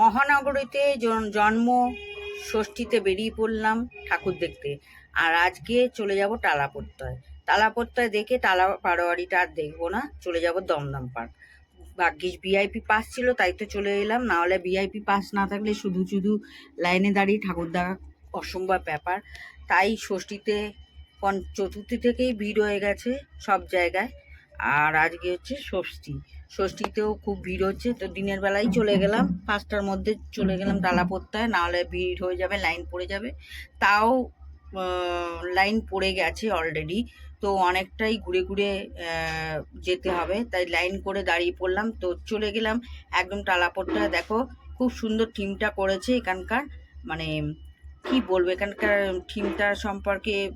মহানগরীতে জন্ম ষষ্ঠীতে বেরিয়ে পড়লাম ঠাকুর দেখতে। আর আজকে চলে যাব টালাপত্তায় টালাপত্তায় দেখে টালা পাড়োয়ারিটা আর দেখব না, চলে যাব দমদম পার্ক। ভাগ্যিস ভিআইপি পাস ছিল, তাই তো চলে এলাম। না হলে ভিআইপি পাস না থাকলে শুধু শুধু লাইনে দাঁড়িয়ে ঠাকুর দেখা অসম্ভব ব্যাপার। তাই ষষ্ঠীতে চতুর্থী থেকেই ভিড় হয়ে গেছে সব জায়গায়। আর আজকে হচ্ছে ষষ্ঠী। ষষ্ঠীতেও খুব ভিড় হচ্ছে, তো দিনের বেলায় চলে গেলাম। পাঁচটার মধ্যে চলে গেলাম টালাপত্তায় নাহলে ভিড় হয়ে যাবে, লাইন পড়ে যাবে। তাও লাইন পড়ে গেছে অলরেডি তো অনেকটাই ঘুরে ঘুরে যেতে হবে। তাই লাইন করে দাঁড়িয়ে পড়লাম, তো চলে গেলাম একদম টালাপট্টায় দেখো, খুব সুন্দর থিমটা করেছে এখানকার মানে কি বলব, এখানকার থিমটা সম্পর্কে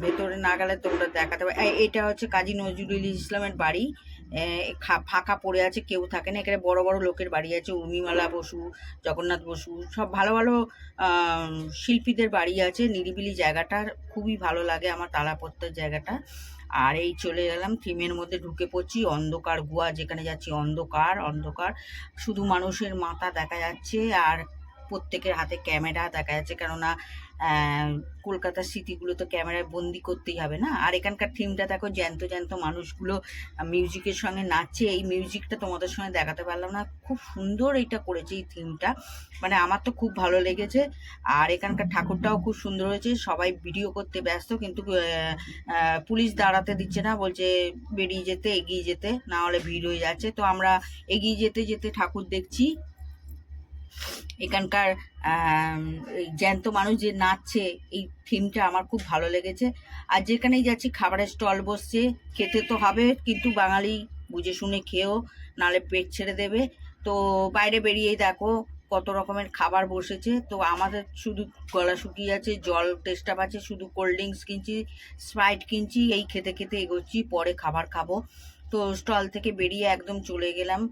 ভেতরে না গেলে তোমরা দেখাতে এই- এটা হচ্ছে কাজী নজরুল ইসলামের বাড়ি। ফাঁকা পড়ে আছে, কেউ থাকে না। এখানে বড় বড় লোকের বাড়ি আছে, উর্মিমালা বসু, জগন্নাথ বসু, সব ভালো ভালো শিল্পীদের বাড়ি আছে। নিরিবিলি জায়গাটা খুবই ভালো লাগে আমার তালাপত্তার জায়গাটা। আর এই চলে গেলাম, থিমের মধ্যে ঢুকে পড়ছি, অন্ধকার গুয়া যেখানে যাচ্ছি, অন্ধকার অন্ধকার। শুধু মানুষের মাথা দেখা যাচ্ছে, আর প্রত্যেকের হাতে ক্যামেরা দেখা যাচ্ছে, কেননা কলকাতার স্মৃতিগুলো তো ক্যামেরায় বন্দি করতেই হবে, না? আর এখানকার থিমটা দেখো, জ্যান্ত জ্যান্ত মানুষগুলো মিউজিকের সঙ্গে নাচছে। এই মিউজিকটা তোমাদের সঙ্গে দেখাতে পারলাম না। খুব সুন্দর এটা করেছে এই থিমটা। মানে আমার তো খুব ভালো লেগেছে। আর এখানকার ঠাকুরটাও খুব সুন্দর হয়েছে। সবাই ভিডিও করতে ব্যস্ত, কিন্তু পুলিশ দাঁড়াতে দিচ্ছে না। বলছে বেরিয়ে যেতে, এগিয়ে যেতে, না হলে ভিড় হয়ে যাচ্ছে। তো আমরা এগিয়ে যেতে যেতে ঠাকুর দেখছি। এখানকার জ্যান্ত মানুষ যে নাচছে, এই থিমটা আমার খুব ভালো লেগেছে। আর যেখানেই যাচ্ছি, খাবারের স্টল বসছে, খেতে তো হবে, কিন্তু বাঙালি বুঝে শুনে খেয়েও নালে পেট ছেড়ে দেবে। তো বাইরে বেরিয়েই দেখো, কত রকমের খাবার বসেছে। তো আমাদের শুধু গলা শুকিয়ে আছে, জল টেস্টা পাচ্ছে শুধু কোল্ড ড্রিঙ্কস কিনছি স্প্রাইট কিনছি, এই খেতে খেতে এগোচ্ছি, পরে খাবার খাব। তো স্টল থেকে বেরিয়ে একদম চলে গেলাম।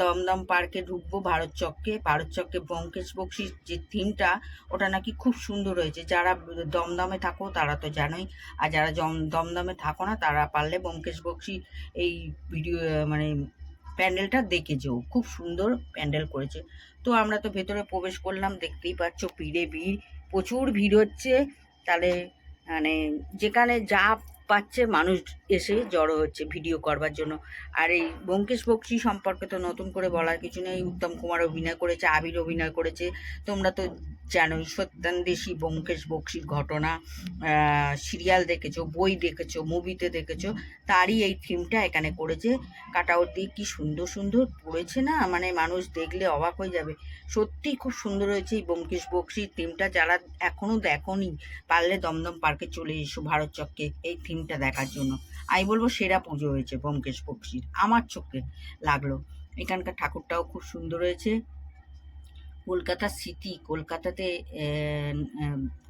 দমদম পার্কে ঢুকবো ভারত চককে। ভারত চককে ব্যোমকেশ বক্সির যে থিমটা, ওটা নাকি খুব সুন্দর হয়েছে। যারা দমদমে থাকো, তারা তো জানোই। আর যারা দমদমে থাকো না, তারা পারলে ব্যোমকেশ বক্সি এই ভিডিও মানে প্যান্ডেলটা দেখে যেও। খুব সুন্দর প্যান্ডেল করেছে। তো আমরা তো ভেতরে প্রবেশ করলাম, দেখতেই পাচ্ছ ভিড়ে ভিড়, প্রচুর ভিড় হচ্ছে। তাহলে মানে যেখানে যা পাচ্ছে মানুষ এসে জড়ো হচ্ছে ভিডিও করবার জন্য। আর এই ব্যোমকেশ বক্সি সম্পর্কে তো নতুন করে বলার কিছু নেই। উত্তম কুমার অভিনয় করেছে, আবির অভিনয় করেছে। তোমরা তো জানোই সত্যান্বেষী ব্যোমকেশ বক্সির ঘটনা। সিরিয়াল দেখেছ, বই দেখেছ মুভিতে দেখেছ, তারই এই থিমটা এখানে করেছে। কাটাউট দিয়ে কি সুন্দর সুন্দর পড়েছে না? মানে মানুষ দেখলে অবাক হয়ে যাবে। সত্যিই খুব সুন্দর হয়েছে এই ব্যোমকেশ বক্সির থিমটা যারা এখনও দেখোনি, পারলে দমদম পার্কে চলে এসো ভারত চক্রে এই থিমটা দেখার জন্য। আমি বলব সেরা পুজো হয়েছে ব্যোমকেশ পক্ষীর আমার চোখে লাগল। এখানকার ঠাকুরটাও খুব সুন্দর হয়েছে। কলকাতা স্মৃতি, কলকাতাতে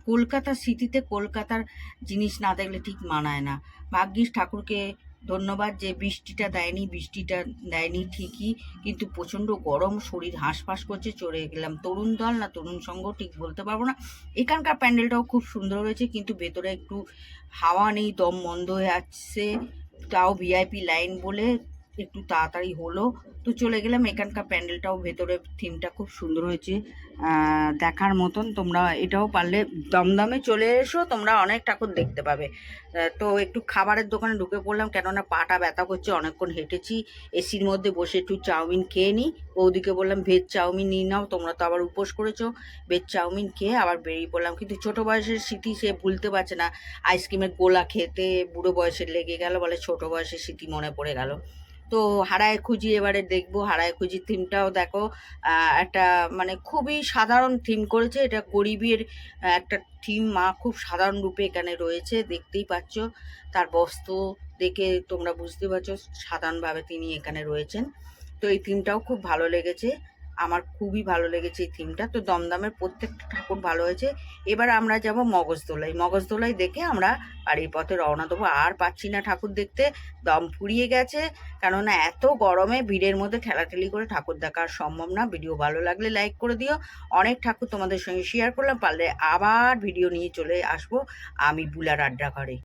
কলকাতা সিটিতে কলকাতার জিনিস না দেখলে ঠিক মানায় না। ভাগ্যিস ঠাকুরকে ধন্যবাদ যে বৃষ্টিটা দেয়নি বৃষ্টিটা দেয়নি ঠিকই, কিন্তু প্রচণ্ড গরম, শরীর হাঁসফাঁস করছে, চড়ে গেলাম। তরুণ দল না, তরুণ সঙ্গ ঠিক বলতে পারব না। এখানকার প্যান্ডেলটাও খুব সুন্দর হয়েছে, কিন্তু ভেতরে একটু হাওয়া নেই, দম বন্ধ হয়ে আসছে তাও ভিআইপি লাইন বলে একটু তাড়াতাড়ি হলো। তো চলে গেলাম, এখানকার প্যান্ডেলটাও, ভেতরে থিমটা খুব সুন্দর হয়েছে। দেখার মতন তোমরা এটাও পারলে, দমদমে চলে এসো, তোমরা অনেক ঠাকুর দেখতে পাবে। তো একটু খাবারের দোকানে ঢুকে পড়লাম, কেননা পাটা ব্যথা করছে, অনেকক্ষণ হেঁটেছি। এসির মধ্যে বসে একটু চাউমিন খেয়ে নিই। বৌদিকে বললাম, ভেজ চাউমিন নিয়ে নাও, তোমরা তো আবার উপোস করেছ। ভেজ চাউমিন খেয়ে আবার বেরিয়ে পড়লাম। কিন্তু ছোটো বয়সের স্মৃতি সে ভুলতে পারছে না। আইসক্রিমের গোলা খেতে বুড়ো বয়সের লেগে গেল বলে ছোটো বয়সের স্মৃতি মনে পড়ে গেল। তো হারায় খুঁজি, এবারে দেখব হারায় খুঁজি থিমটাও দেখো। একটা মানে খুবই সাধারণ থিম করেছে। এটা গরিবের একটা থিম মা খুব সাধারণ রূপে এখানে রয়েছে, দেখতেই পাচ্ছ। তার বস্ত্র দেখে তোমরা বুঝতে পারছ, সাধারণভাবে তিনি এখানে রয়েছেন। তো এই থিমটাও খুব ভালো লেগেছে। আমার খুবই ভালো লেগেছে এই থিমটা তো দমদমের প্রত্যেকটা ঠাকুর ভালো হয়েছে। এবার আমরা যাব মগজদোলাই মগজদোলাই দেখে আমরা বাড়ির পথে রওনা দেবো। আর পাচ্ছি না ঠাকুর দেখতে। দম ফুরিয়ে গেছে। কেননা এত গরমে ভিড়ের মধ্যে ঠেলাঠেলি করে ঠাকুর দেখা সম্ভব না। ভিডিও ভালো লাগলে লাইক করে দিও। অনেক ঠাকুর তোমাদের সঙ্গে শেয়ার করলাম। পারলে আবার ভিডিও নিয়ে চলে আসব। আমি বুলার আড্ডা ঘরে